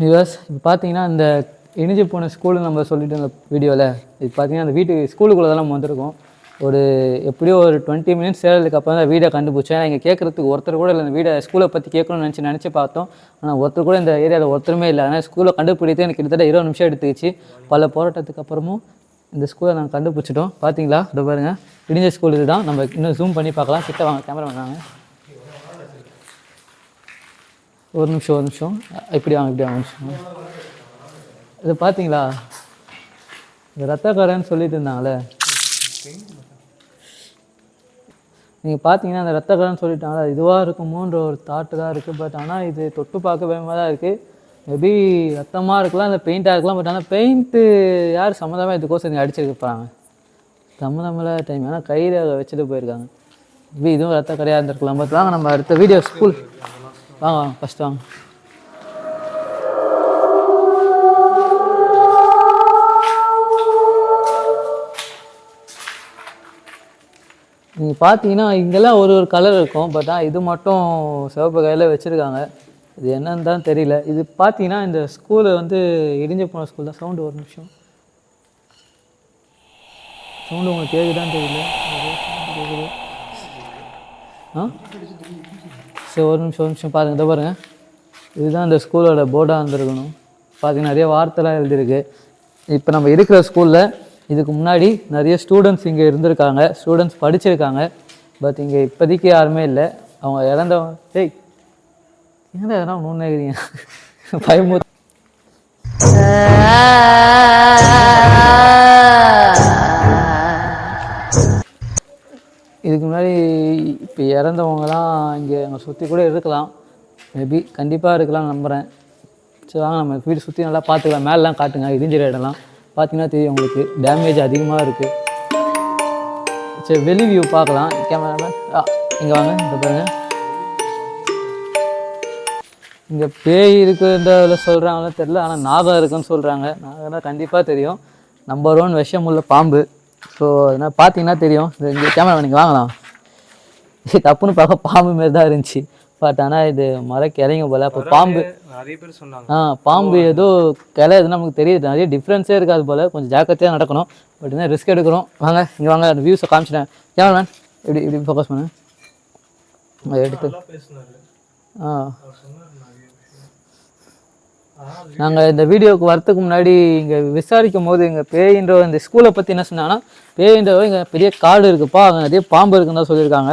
Viewers இப்போ பார்த்தீங்கன்னா இந்த இணைஞ்சு போன ஸ்கூலு நம்ம சொல்லிட்டு இந்த வீடியோவில் இது பார்த்தீங்கன்னா அந்த வீட்டுக்கு ஸ்கூலுக்குள்ளே தான் நம்ம வந்திருக்கோம். ஒரு எப்படியோ ஒரு டுவெண்ட்டி மினிட்ஸ் சேர்றதுக்கு அப்புறம் தான் வீடை கண்டுபிடிச்சேன் இங்கே கேட்குறதுக்கு ஒருத்தர் கூட இல்லை இந்த வீடை ஸ்கூலை பற்றி கேட்கணும்னு நினச்சி நினச்சி பார்த்தோம். ஆனால் ஒருத்தர் கூட இந்த ஏரியாவில் ஒருத்தருமே இல்லை. ஆனால் ஸ்கூலை கண்டுபிடித்து எனக்கு கிட்டத்தட்ட இருபது நிமிஷம் எடுத்துக்கிச்சு. பல போராட்டத்துக்கு அப்புறமும் இந்த ஸ்கூலை நாங்கள் கண்டுபிடிச்சிட்டோம். பார்த்தீங்களா இதோ பாருங்கள் இடிஞ்ச ஸ்கூல் இதுதான். நம்ம இன்னும் ஜூம் பண்ணி பார்க்கலாம். கிட்ட வாங்க கேமரா வாங்க. ஒரு நிமிஷம் ஒரு நிமிஷம். இப்படி வாங்க இப்படி வாங்க நிமிஷம். இது பார்த்தீங்களா இந்த ரத்தக்காரன்னு சொல்லிட்டு இருந்தாங்களே நீங்கள் பார்த்தீங்கன்னா அந்த ரத்தக்காரன்னு சொல்லிட்டாங்களா இதுவாக இருக்குமோன்ற ஒரு தாட்டு தான் இருக்குது பட் ஆனால் இது தொட்டு பார்க்க பயமாக தான் இருக்குது மேபி ரத்தமாக இருக்கலாம் இல்லை பெயிண்ட்டாக இருக்கலாம் பட் ஆனால் பெயிண்ட்டு யார் சம்மந்தமாக இதுக்கோசம் இங்கே அடிச்சிருக்க போகிறாங்க சம்மந்தமில்ல டைம் ஆனால் கையில் வச்சுட்டு போயிருக்காங்க. மேபி இதுவும் ரத்த கரையாக இருந்திருக்கலாம். பட் வாங்க நம்ம அடுத்த வீடியோ ஸ்கூல் வாங்க வாங்க ஃபஸ்ட் வாங்க. நீங்கள் பார்த்தீங்கன்னா இங்கெல்லாம் ஒரு ஒரு கலர் இருக்கும் பட் ஆனால் இது மட்டும் சிவப்பு கையில் வச்சுருக்காங்க. இது என்னன்னு தான் தெரியல. இது பார்த்தீங்கன்னா இந்த ஸ்கூலு வந்து இடிஞ்சு போன ஸ்கூல் தான். சவுண்டு ஒரு நிமிஷம். சவுண்டு உங்களுக்கு கேட்குதான்னு தெரியல. கேட்குது ஆ? சரி ஒரு நிமிஷம் ஒரு நிமிஷம் பாருங்கள் இதை பாருங்கள் இதுதான் இந்த ஸ்கூலோட போர்டாக இருந்திருக்கணும் பார்த்தீங்கன்னா நிறைய வார்த்தைலாம் எழுதியிருக்கு. இப்போ நம்ம இருக்கிற ஸ்கூலில் இதுக்கு முன்னாடி நிறைய ஸ்டூடெண்ட்ஸ் இங்கே இருந்திருக்காங்க. ஸ்டூடெண்ட்ஸ் படிச்சிருக்காங்க. பட் இங்கே இப்போதைக்கு யாருமே இல்லை. அவங்க இறந்தவங்க. டேய் ஏன்னா எதனா ஒன்று இருக்கிறீங்க முன்னாடி இப்போ இறந்தவங்கலாம் இங்கே அங்கே சுற்றி கூட இருக்கலாம். மேபி கண்டிப்பாக இருக்கலாம் நம்புகிறேன் சரி வாங்க நம்ம வீடு சுற்றி நல்லா பார்த்துக்கலாம் மேலெலாம் காட்டுங்க இடிஞ்சிற இடம்லாம் பார்த்தீங்கன்னா தெரியும் உங்களுக்கு டேமேஜ் அதிகமாக இருக்குது சரி வெளி வியூ பார்க்கலாம் கேமராமேன் ஆ இங்கே வாங்க இந்த பாருங்கள் இங்கே பேய் இருக்குன்றதில் சொல்கிறாங்களோ தெரில ஆனால் நாகம் இருக்குன்னு சொல்கிறாங்க நாகம்னா கண்டிப்பாக தெரியும். நம்பர் ஒன் விஷம் உள்ள பாம்பு. ஸோ அதனால் பார்த்தீங்கன்னா தெரியும். இந்த இங்கே கேமரா நீங்கள் வாங்கலாம். இது தப்புன்னு பார்க்க பாம்பு மாரி தான் இருந்துச்சு. பட் ஆனால் இது மர கிளைங்க போல அப்போ பாம்பு நிறைய பேர் சொன்னாங்க. ஆ பாம்பு ஏதோ கிளை எதுவும் நமக்கு தெரியுது. நிறைய டிஃப்ரென்ஸே இருக்காது போல். கொஞ்சம் ஜாக்கிரதையாக நடக்கணும். பட் என்ன ரிஸ்க் எடுக்கிறோம். வாங்க இங்கே வாங்க அந்த வியூஸை காமிச்சிட்டேன் கேமராமேன் இப்படி இப்படி ஃபோக்கஸ் பண்ணு. அதை எடுத்து. ஆ. நாங்கள் இந்த வீடியோவுக்கு வரத்துக்கு முன்னாடி இங்கே விசாரிக்கும் போது இங்கே பேயின்ற இந்த ஸ்கூலை பற்றி என்ன சொன்னாங்கன்னா பேயின்ற இங்கே பெரிய காடு இருக்குப்பா அங்கே நிறைய பாம்பு இருக்குன்னு தான் சொல்லியிருக்காங்க.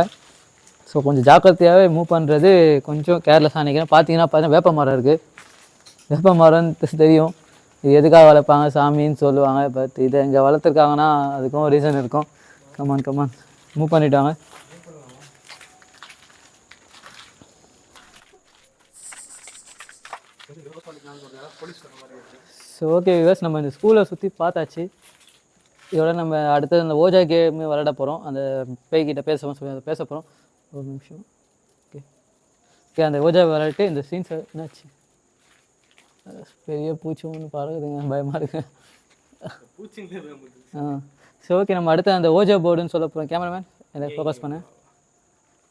ஸோ கொஞ்சம் ஜாக்கிரதையாகவே மூவ் பண்ணுறது கொஞ்சம் கேர்லெஸ்ஸாக நினைக்கிறேன். பார்த்தீங்கன்னா பார்த்தீங்கன்னா வேப்ப மரம் இருக்குது வேப்ப மரம்னு தெரியும். இது எதுக்காக வளர்ப்பாங்க? சாமின்னு சொல்லுவாங்க. பட் இதை இங்கே வளர்த்துருக்காங்கன்னா அதுக்கும் ரீசன் இருக்கும். Come on come on move பண்ணிட்டாங்க. ஸோ ஓகே விவாஸ் நம்ம இந்த ஸ்கூலை சுற்றி பார்த்தாச்சு. இதோட நம்ம அடுத்தது அந்த ஓஜா கேம் விளையாட போகிறோம் அந்த பேய்கிட்ட பேச சொல்லி அதை பேச போகிறோம் ஒரு நிமிஷம். ஓகே. ஓகே அந்த ஓஜா விளையாட்டு இந்த சீன்ஸ் என்னாச்சு? பெரிய பூச்சி ஒன்று பறகுதுங்க பயமாக இருக்கு. ஆ. சரி ஓகே நம்ம அடுத்து அந்த ஓஜா போர்டுன்னு சொல்ல போகிறோம் கேமராமேன் இதை ஃபோக்கஸ் பண்ணேன்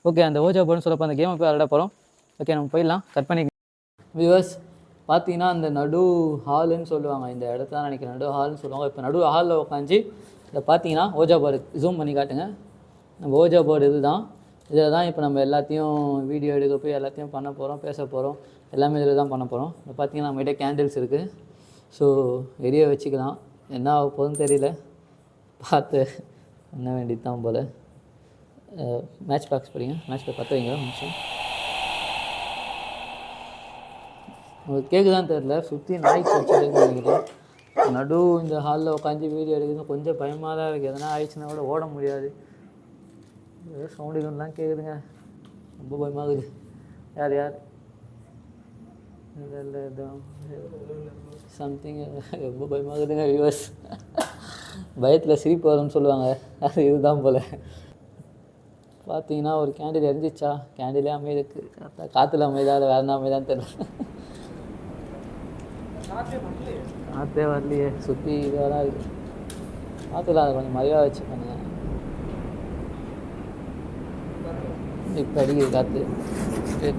ஓகே அந்த ஓஜா போர்டுன்னு சொல்ல அந்த கேமை போய் விளையாட போகிறோம் ஓகே நம்ம போயிடலாம். கட் பண்ணி வியூவர்ஸ் பார்த்தீங்கன்னா அந்த நடு ஹாலுன்னு சொல்லுவாங்க. இந்த இடத்த தான் நினைக்கிறேன் நடு ஹால்னு சொல்லுவாங்க. இப்போ நடு ஹாலில் உட்காந்து இதை பார்த்தீங்கன்னா ஓஜா போர்டு ஜூம் பண்ணி காட்டுங்க. நம்ம ஓஜா போர்டு இதுதான். இதில் தான் இப்போ நம்ம எல்லாத்தையும் வீடியோ எடுக்க போய் எல்லாத்தையும் பண்ண போகிறோம் பேச போகிறோம் எல்லாமே இதில் தான் பண்ண போகிறோம் இப்போ பார்த்தீங்கன்னா நம்மகிட்ட கேண்டில்ஸ் இருக்குது ஸோ எரிய வச்சுக்கலாம். என்ன ஆக போதுன்னு தெரியல. பார்த்து பண்ண வேண்டியது தான் போல் மேட்ச் பாக்ஸ் படிங்க. மேட்ச் பாக்ஸ் பற்ற வைங்க. நிமிஷம். உங்களுக்கு கேட்குதான்னு தெரில சுற்றி நாய் வச்சுருக்குன்னு நினைக்கிறேன். நடு இந்த ஹாலில் உட்காந்து வீடியோ எடுக்கிறது கொஞ்சம் பயமாக தான் இருக்குது எதனா ஆயிடுச்சுன்னா கூட ஓட முடியாது. ஏதோ சவுண்டு இதுலாம் கேட்குதுங்க ரொம்ப பயமாகுது யார் யார் இல்லை சம்திங் ரொம்ப பயமாகுதுங்க வியூவர்ஸ் பயத்தில் சிரிப்பு வரும்னு சொல்லுவாங்க. அது இதுதான் போல் பார்த்தீங்கன்னா ஒரு கேண்டில் எரிஞ்சிச்சா கேண்டிலே அமைதிக்கு காற்றுல அமைதா இல்லை வேறு என்ன அமைதான்னு தெரியல காற்றே வரலையே சுற்றி இதாக தான் இருக்குது காற்றுல அதை கொஞ்சம் மறைவாக வச்சு இப்போ அடிக்குது காற்று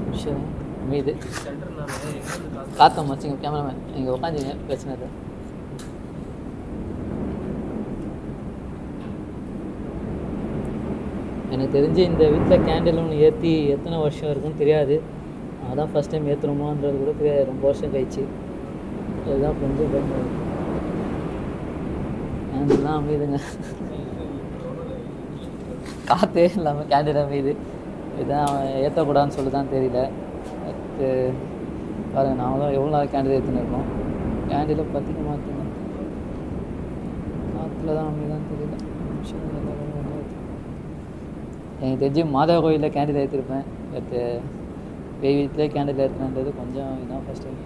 நிமிஷம் அமைது. காற்றை மச்சிங்க கேமராமேன் நீங்கள் உட்காந்துங்க பிரச்சனை இல்லை எனக்கு தெரிஞ்சு இந்த வீட்டில் கேண்டில் ஒன்று ஏற்றி எத்தனை வருஷம் இருக்குன்னு தெரியாது. அதான் ஃபஸ்ட் டைம் ஏற்றுறோமான்றது கூட தெரியாது. ரொம்ப வருஷம் கழிச்சு. இதுதான் கொஞ்சம் பயமா கேண்டில்லாம் அமையுதுங்க காற்றே இல்லாமல் கேண்டில் அமையுது இதான் ஏற்றக்கூடாதுன்னு சொல்லி தான் தெரியல. அது பாருங்கள் நாங்களும் எவ்வளோ நாள் கேண்டில் ஏற்றுன்னு இருக்கோம். கேண்டில் பற்றிக்க மாட்டேங்க காற்றுல தான் அமைதான்னு தெரியல. எனக்கு தெரிஞ்சு மாதா கோயிலில் கேண்டில் ஏற்றிருப்பேன் பட்டு பேய் வீட்டிலே கேண்டில் ஏற்றுனது கொஞ்சம் இதான் ஃபஸ்ட் டைம்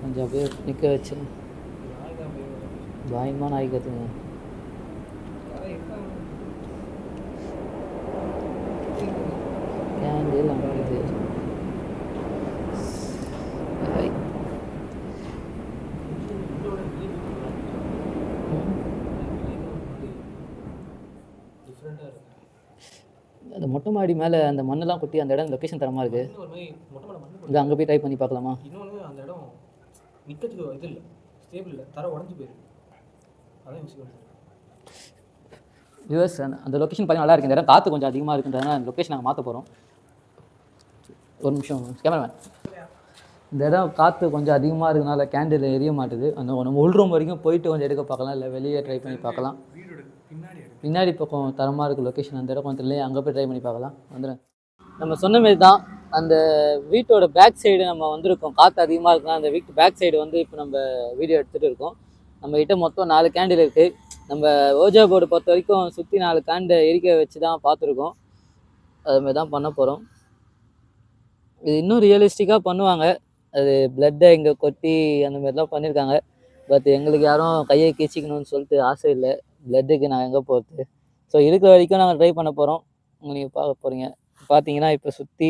கொஞ்சம் அப்படியே நிற்க வச்சு. பயமாக நாய் கற்றுங்க டிஃப்ரெண்ட்டாக இருக்கு அந்த மொட்டை மாடி மேலே அந்த மண்ணெல்லாம் கொட்டி அந்த இடம் லொக்கேஷன் தரமாக இருக்குது இங்கே அங்கே போய் ட்ரை பண்ணி பார்க்கலாமா? இன்னொன்று அந்த இடம் நிற்கிறதுக்கு இது இல்லை. ஸ்டேபிள் இல்லை. தர உடஞ்சி போயிருக்கு. அதான் யோசிக்க யூஎஸ் அந்த லொக்கேஷன் பார்த்தீங்கன்னா நல்லா இருக்கு. இந்த இடம் காற்று கொஞ்சம் அதிகமாக இருக்குன்றதுனால அந்த லொக்கேஷன் நாங்கள் மாற்ற போகிறோம் ஒரு நிமிஷம் கேமராமேன் இந்த இடம் காற்று கொஞ்சம் அதிகமாக இருக்கனால கேண்டில் எரிய மாட்டுது. அந்த நம்ம உள் ரூம் வரைக்கும் போயிட்டு கொஞ்சம் எடுக்க பார்க்கலாம். இல்லை வெளியே ட்ரை பண்ணி பார்க்கலாம். பின்னாடி பக்கம் தரமாக இருக்குது லொக்கேஷன் அந்த இடம் கொஞ்சம் இல்லையா? அங்கே போய் ட்ரை பண்ணி பார்க்கலாம். வந்துடுறேன். நம்ம சொன்ன மாரி தான் அந்த வீட்டோட பேக் சைடு நம்ம வந்திருக்கோம். காற்று அதிகமாக இருக்குன்னா அந்த வீட்டு பேக் சைடு வந்து இப்போ நம்ம வீடியோ எடுத்துகிட்டு இருக்கோம். நம்ம கிட்ட மொத்தம் நாலு கேண்டில் இருக்குது நம்ம ஓஜா போர்டு பொறுத்த வரைக்கும் சுற்றி நாலு கேண்டை எரிக்க வச்சு தான் பார்த்துருக்கோம் அதுமாரி தான் பண்ண போகிறோம் இது இன்னும் ரியலிஸ்டிக்காக பண்ணுவாங்க. அது பிளட்டை இங்கே கொட்டி அந்த மாதிரிலாம் பண்ணியிருக்காங்க பட் எங்களுக்கு யாரும் கையை கீச்சிக்கணும்னு சொல்லிட்டு ஆசை இல்லை. பிளட்டுக்கு நான் எங்கே போகிறது ஸோ இருக்கிற வரைக்கும் நாங்கள் ட்ரை பண்ண போகிறோம் நீங்கள் பார்க்க போகிறீங்க பார்த்தீங்கன்னா இப்போ சுற்றி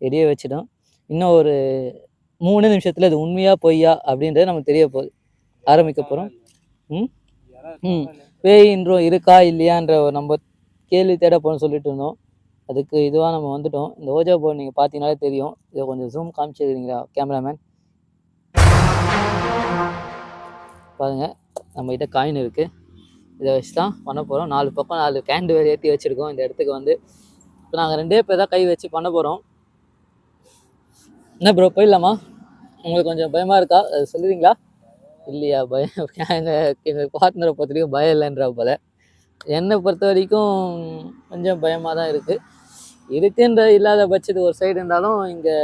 எரிய வச்சிடும். இன்னும் ஒரு மூணு நிமிஷத்தில் இது உண்மையாக பொய்யா அப்படின்றது நமக்கு தெரிய போகுது ஆரம்பிக்க போகிறோம் ம்? ம். பேய் இன்றும் இருக்கா இல்லையான்ற ஒரு நம்ம கேள்வி தேட போகணும்னு சொல்லிட்டு இருந்தோம். அதுக்கு இதுவாக நம்ம வந்துட்டோம். இந்த ஓஜா போர்டு நீங்கள் பார்த்தீங்கனாலே தெரியும். இதை கொஞ்சம் ஜூம் காமிச்சிருக்கீங்களா கேமராமேன் பாருங்கள் நம்மகிட்ட காயின் இருக்குது இதை வச்சு தான் பண்ண போகிறோம் நாலு பக்கம் நாலு கேண்டு வேறு ஏற்றி வச்சுருக்கோம். இந்த இடத்துக்கு வந்து இப்போ நாங்கள் ரெண்டே பேர் தான் கை வச்சு பண்ண போகிறோம் என்ன ப்ரோ போயிடலாமா? உங்களுக்கு கொஞ்சம் பயமாக இருக்கா? அது சொல்லுவீங்களா இல்லையா பயம். எங்கள் எங்கள் பார்ட்னரை பொறுத்த பயம் இல்லைன்ற போல. என்னை பொறுத்த வரைக்கும் கொஞ்சம் பயமாக தான் இருக்குது இருக்குன்ற இல்லாத பட்சத்து ஒரு சைடு இருந்தாலும் இங்கே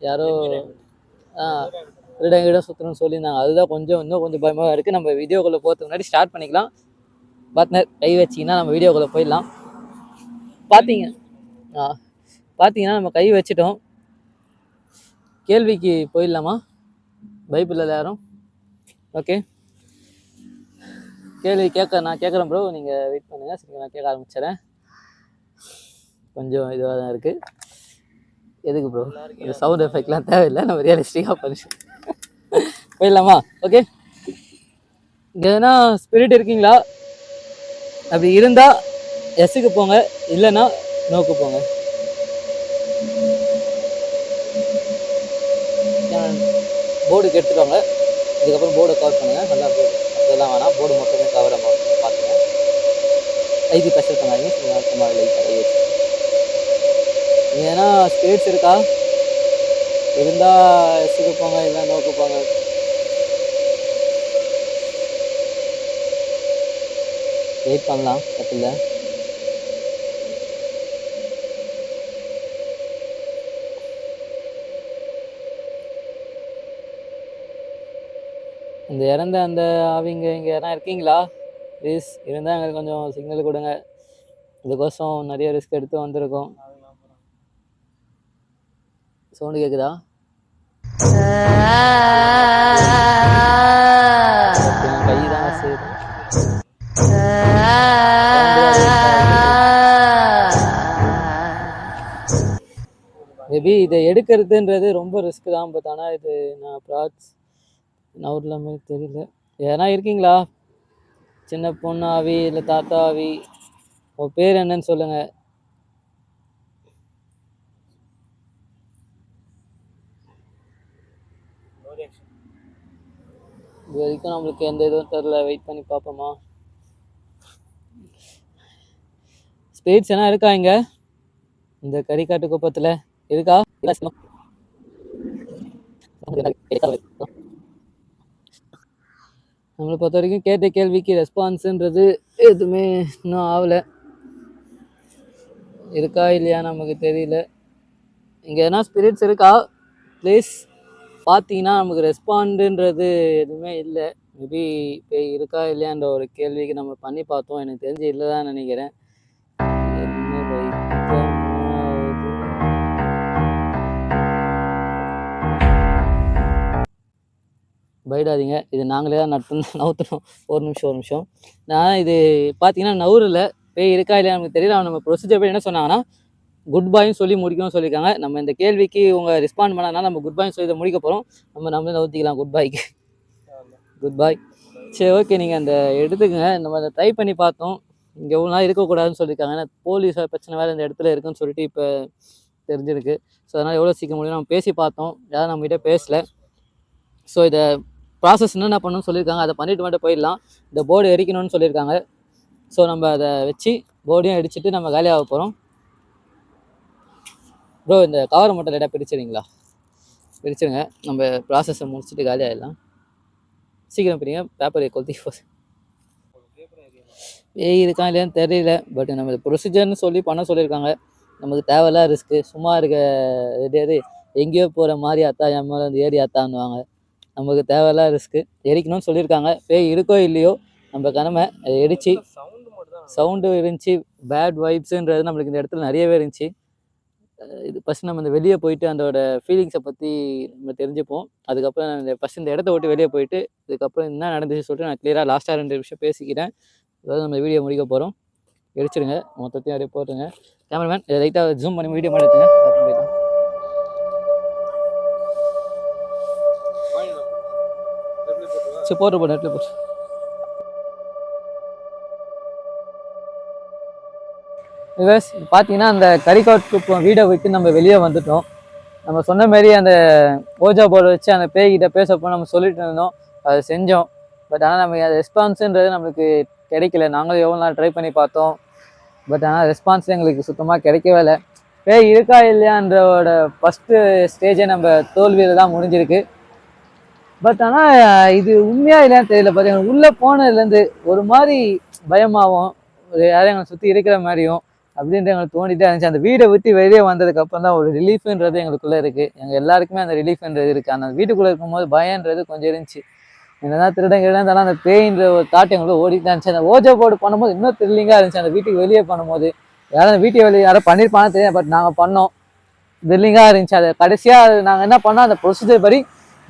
யாரோ ஆ இடம் சுற்றணும்னு சொல்லியிருந்தாங்க. அதுதான் கொஞ்சம் இன்னும் கொஞ்சம் பயமாக இருக்குது நம்ம வீடியோக்குள்ளே போகிறதுக்கு முன்னாடி ஸ்டார்ட் பண்ணிக்கலாம். பார்ட்னர் கை வச்சிங்கன்னா நம்ம வீடியோக்குள்ளே போயிடலாம். பார்த்தீங்க ஆ பார்த்தீங்கன்னா நம்ம கை வச்சிட்டோம். கேள்விக்கு போயிடலாமா? பைபிளில் யாரும் ஓகே. கேள்வி கேட்க நான் கேட்குறேன் ப்ரோ நீங்கள் வெயிட் பண்ணுங்கள் சரி நான் கேட்க ஆரம்பிச்சிடறேன். கொஞ்சம் இதுவாக தான் இருக்குது எதுக்கு ப்ரோ இந்த சவுண்ட் எஃபெக்ட்லாம் தேவையில்லை. நம்ம ரியலிஸ்டிக்காக பண்ணி போயிடலாமா? ஓகே இங்கே எதனா ஸ்பிரிட் இருக்கீங்களா? அப்படி இருந்தால் எஸ்ஸுக்கு போங்க. இல்லைன்னா நோக்கு போங்க. போர்டுக்கு எடுத்துக்கோங்க. இதுக்கப்புறம் போர்டை கவர் பண்ணுங்கள் நல்லா போர்டு அதெல்லாம் வேணாம். போர்டு மட்டுமே கவர் ஆகும் பார்த்துங்க ஐபி ப்ரெஷர் பண்ணாதீங்க சரி லைட் லைட்டாக வச்சு. ஏன்னா ஸ்பேட்ஸ் இருக்கா? இருந்தால் எஸ்ஸுக்கு இல்லை நோக்குப்பாங்க வெயிட் பண்ணலாம். தப்பில்லை அந்த இறந்த அந்த ஆவிங்க இங்கே யாரா இருக்கீங்களா? ப்ளீஸ் இருந்தால் எங்களுக்கு கொஞ்சம் சிக்னல் கொடுங்க. இதுக்கோசம் நிறைய ரிஸ்க் எடுத்து வந்திருக்கோம். சவுண்டு கேட்குதா கை தான் சரி மேபி இதை எடுக்கிறதுன்றது ரொம்ப ரிஸ்க் தான் பட் ஆனால் இது நான் ப்ராட்ஸ் நவுரில் மாதிரி தெரியல. எதனா இருக்கீங்களா? சின்ன பொண்ணு ஆவி இல்லை தாத்தா ஆவி உங்கள் பேர் என்னன்னு சொல்லுங்கள் இது வரைக்கும் நம்மளுக்கு எந்த இதுவும் தெரில வெயிட் பண்ணி பார்ப்போமா ஸ்பீட்ஸ் எல்லாம் இருக்கா இங்கே? இந்த கறிக்காட்டு குப்பத்தில் இருக்கா? நம்மளை பொறுத்த வரைக்கும் கேட்ட கேள்விக்கு ரெஸ்பான்ஸுன்றது எதுவுமே இன்னும் ஆகலை. இருக்கா இல்லையா நமக்கு தெரியல. இங்கே எதனா ஸ்பிரிட்ஸ் இருக்கா? ப்ளீஸ் பார்த்தீங்கன்னா நமக்கு ரெஸ்பாண்டுன்றது எதுவுமே இல்லை. மேபி இப்போ இருக்கா இல்லையான்ற ஒரு கேள்விக்கு நம்ம பண்ணி பார்த்தோம். எனக்கு தெரிஞ்சு இல்லை தான் நினைக்கிறேன். பயடாதீங்க. இது நாங்களே தான் நட்டு நவுத்துறோம். ஒரு நிமிஷம் ஒரு நிமிஷம். நான் இது பார்த்தீங்கன்னா நவுரில் பேய் இருக்கா இல்லையா நமக்கு தெரியல. அவன் நம்ம ப்ரொசீஜர் படி என்ன சொன்னாங்கன்னா குட் பாய்னு சொல்லி முடிக்கணும்னு சொல்லியிருக்காங்க. நம்ம இந்த கேள்விக்கு உங்கள் ரெஸ்பாண்ட் பண்ணாதனால நம்ம குட் பாய்னு சொல்லி இதை முடிக்க போகிறோம் நம்ம நம்மளே நவுத்திக்கலாம் குட் பாய்க்கு குட் பாய் சரி ஓகே நீங்கள் அந்த எடுத்துக்கங்க. நம்ம அதை ட்ரை பண்ணி பார்த்தோம். இங்கே எவ்வளோ நாள் இருக்கக்கூடாதுன்னு சொல்லியிருக்காங்க. ஏன்னா போலீஸ் பிரச்சனை வேறு இந்த இடத்துல இருக்குன்னு சொல்லிட்டு இப்போ தெரிஞ்சிருக்கு. ஸோ அதனால் எவ்வளோ சீக்கிரம் முடியும் நம்ம பேசி பார்த்தோம். யாரும் நம்மகிட்ட பேசலை. ஸோ இதை ப்ராசஸ் என்னென்ன பண்ணணும்னு சொல்லியிருக்காங்க அதை பண்ணிட்டு மட்டும் போயிடலாம். இந்த போர்டு எரிக்கணும்னு சொல்லியிருக்காங்க. ஸோ நம்ம அதை வச்சு போர்டையும் அடிச்சுட்டு நம்ம காலியாக போகிறோம் ப்ரோ இந்த கவர் மட்டும் லைட்டாக பிரிச்சிடுங்களா பிரிச்சிடுங்க. நம்ம ப்ராசஸை முடிச்சுட்டு காலியாகிடலாம் சீக்கிரம் பிரிங்க. பேப்பரை கொளுத்தி போகுது ஏய் இருக்கா இல்லையான்னு தெரியல. பட் நம்ம ப்ரொசீஜர்னு சொல்லி பண்ண சொல்லியிருக்காங்க. நமக்கு தேவையில்லாம் ரிஸ்க்கு சும்மா இருக்க எதையாவது எங்கேயோ போகிற மாதிரி அத்தா என் மேலே வந்து ஏறி அத்தான்னுவாங்க. நமக்கு தேவையில்ல ரிஸ்க்கு எரிக்கணும்னு சொல்லியிருக்காங்க. பேய் இருக்கோ இல்லையோ நம்ம கடமை அதை எரிச்சு சவுண்டு இருந்துச்சு பேட் வைப்ஸுன்றது நம்மளுக்கு இந்த இடத்துல நிறையவே இருந்துச்சு. இது ஃபஸ்ட் நம்ம இந்த வெளியே போயிட்டு அதோட ஃபீலிங்ஸை பற்றி நம்ம தெரிஞ்சுப்போம். அதுக்கப்புறம் இந்த ஃபஸ்ட் இந்த இடத்த விட்டு வெளியே போயிட்டு இதுக்கப்புறம் என்ன நடந்துச்சு சொல்லிட்டு நான் கிளியராக லாஸ்ட்டாக ரெண்டு நிமிஷம் பேசிக்கிறேன். அதாவது நம்ம வீடியோ முடிக்க போகிறோம் எரிச்சிடுங்க மொத்தத்தையும் அப்படியே போட்டுருங்க. கேமராமேன் இதை லைட்டாக ஜூம் பண்ணி வீடியோ பண்ணி எடுத்துங்க. சரி போட்டு போட்டு நெட்டில் போட்டு விவஸ் பார்த்தீங்கன்னா அந்த கறிக்காட்டு வீடை விட்டு நம்ம வெளியே வந்துட்டோம். நம்ம சொன்ன மாரி அந்த ஓஜா போர்டு வச்சு அந்த பேய்கிட்ட பேசப்போ நம்ம சொல்லிட்டு இருந்தோம். அதை செஞ்சோம். பட் ஆனால் நமக்கு அது ரெஸ்பான்ஸுன்றது நம்மளுக்கு கிடைக்கல. நாங்களும் எவ்வளோ நாள் ட்ரை பண்ணி பார்த்தோம். பட் ஆனால் ரெஸ்பான்ஸ் எங்களுக்கு சுத்தமாக கிடைக்கவே இல்லை. பேய் இருக்கா இல்லையான்றோட ஃபஸ்ட்டு ஸ்டேஜே நம்ம தோல்வியில் தான் முடிஞ்சிருக்கு. பட் ஆனால் இது உண்மையாக இல்லையான்னு தெரியல. பார்த்தீங்கன்னா உள்ளே போனதுலேருந்து ஒரு மாதிரி பயமாகவும் ஒரு யாரையும் எங்களை சுற்றி இருக்கிற மாதிரியும் அப்படின்ட்டு எங்களுக்கு தோண்டிட்டே இருந்துச்சு. அந்த வீடை விட்டு வெளியே வந்ததுக்கு அப்புறம் தான் ஒரு ரிலீஃப்ன்றது எங்களுக்குள்ளே இருக்குது எங்கள் எல்லாருக்குமே அந்த ரிலீஃப்ன்றது இருக்குது அந்த வீட்டுக்குள்ளே இருக்கும்போது பயன்றது கொஞ்சம் இருந்துச்சு. என்னதான் திருடன் கிருடன் இருந்தாலும் அந்த பேயின்ற ஒரு தாட் எங்களுக்கு ஓடிட்டு இருந்துச்சு. அந்த ஓஜோ போர்டு பண்ணும்போது இன்னும் த்ரில்லிங்காக இருந்துச்சு. அந்த வீட்டுக்கு வெளியே பண்ணும்போது. யாரும் வீட்டை வெளியே யாரும் பண்ணியிருப்பாங்கன்னு தெரியாது. பட் நாங்கள் பண்ணோம். த்ரில்லிங்காக இருந்துச்சு. அதை கடைசியாக நாங்கள் என்ன பண்ணோம்? அந்த ப்ரொசீஜர் படி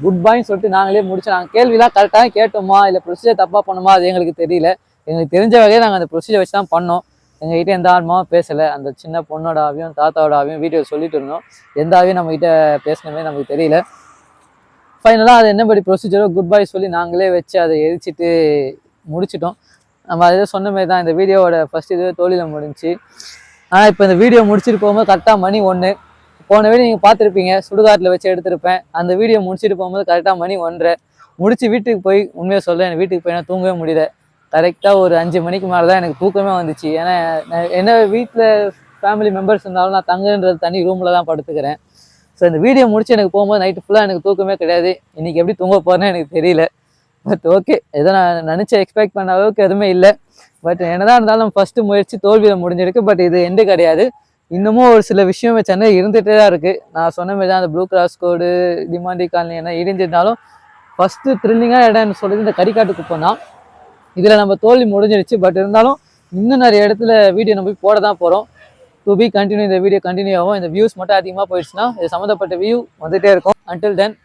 குட் பாய்ன்னு சொல்லிட்டு நாங்களே முடிச்சோம் நாங்கள் கேள்விலாம் கரெக்டாக கேட்டோமா? இல்லை ப்ரொசீஜர் தப்பாக பண்ணோமா? அது எங்களுக்கு தெரியல. எங்களுக்கு தெரிஞ்ச வகையில் நாங்கள் அந்த ப்ரொசீஜர் வச்சு தான் பண்ணோம். எங்ககிட்ட எந்த ஆத்மாவும் பேசலை. அந்த சின்ன பொண்ணோட ஆவியும் தாத்தாவோட ஆவியும் வீடியோ சொல்லிட்டு இருந்தோம். எந்த ஆவியும் நம்மகிட்ட பேசினமே நமக்கு தெரியல. ஃபைனலாக அது என்னபடி ப்ரொசீஜரோ குட் பை சொல்லி நாங்களே வச்சு அதை எரிச்சிட்டு முடிச்சிட்டோம். நம்ம அதே சொன்ன மாதிரி தான் இந்த வீடியோவோட ஃபர்ஸ்ட் இதுவே தோழியில் முடிஞ்சுச்சு ஆனால் இப்போ இந்த வீடியோ முடிச்சுட்டு போகும்போது கரெக்டாக மணி ஒன்று போன வீடியோ நீங்கள் பார்த்துருப்பீங்க சுடுகாட்டில் வச்சு எடுத்திருப்பேன். அந்த வீடியோ முடிச்சுட்டு போகும்போது கரெக்டாக மணி ஒன்றரை. முடிச்சு வீட்டுக்கு போய் உண்மையை சொல்ல எனக்கு வீட்டுக்கு போய் நான் தூங்கவே முடியல. கரெக்டாக ஒரு அஞ்சு மணிக்கு மேலே தான் எனக்கு தூக்கமே வந்துச்சு. ஏன்னா என்ன வீட்டில் ஃபேமிலி மெம்பர்ஸ் இருந்தாலும் நான் தங்குன்றது தனி ரூமில் தான் படுத்துக்கிறேன். ஸோ இந்த வீடியோ முடிச்சு எனக்கு போகும்போது நைட்டு ஃபுல்லாக எனக்கு தூக்கமே கிடையாது. இன்றைக்கி எப்படி தூங்க போகிறேன்னு எனக்கு தெரியல. பட் ஓகே ஏதோ நான் நினச்ச எக்ஸ்பெக்ட் பண்ண அளவுக்கு எதுவுமே இல்லை. பட் என்னதான் இருந்தாலும் ஃபஸ்ட்டு முயற்சி தோல்வியில் முடிஞ்சிருக்கு. பட் இது எண்டு கிடையாது. இன்னமும் ஒரு சில விஷயம் சென்னை இருந்துகிட்டே தான் இருக்குது நான் சொன்ன மாதிரி தான் அந்த ப்ளூ கிராஸ் கோடு டிமாண்டி காலனி என்ன இடிஞ்சிருந்தாலும் ஃபஸ்ட்டு த்ரில்லிங்காக இடம்னு சொல்கிறது இந்த கரிக்காட்டு குப்பம் தான். இதில் நம்ம தோல்வி முடிஞ்சிருச்சு. பட் இருந்தாலும் இன்னும் நிறைய இடத்துல வீடியோ நம்ம போய் போட தான் போகிறோம் டு பி கண்டினியூ இந்த வீடியோ கண்டினியூ ஆகும். இந்த வியூஸ் மட்டும் அதிகமாக போயிடுச்சுன்னா இது சம்மந்தப்பட்ட வியூ வந்துகிட்டே இருக்கும். Until then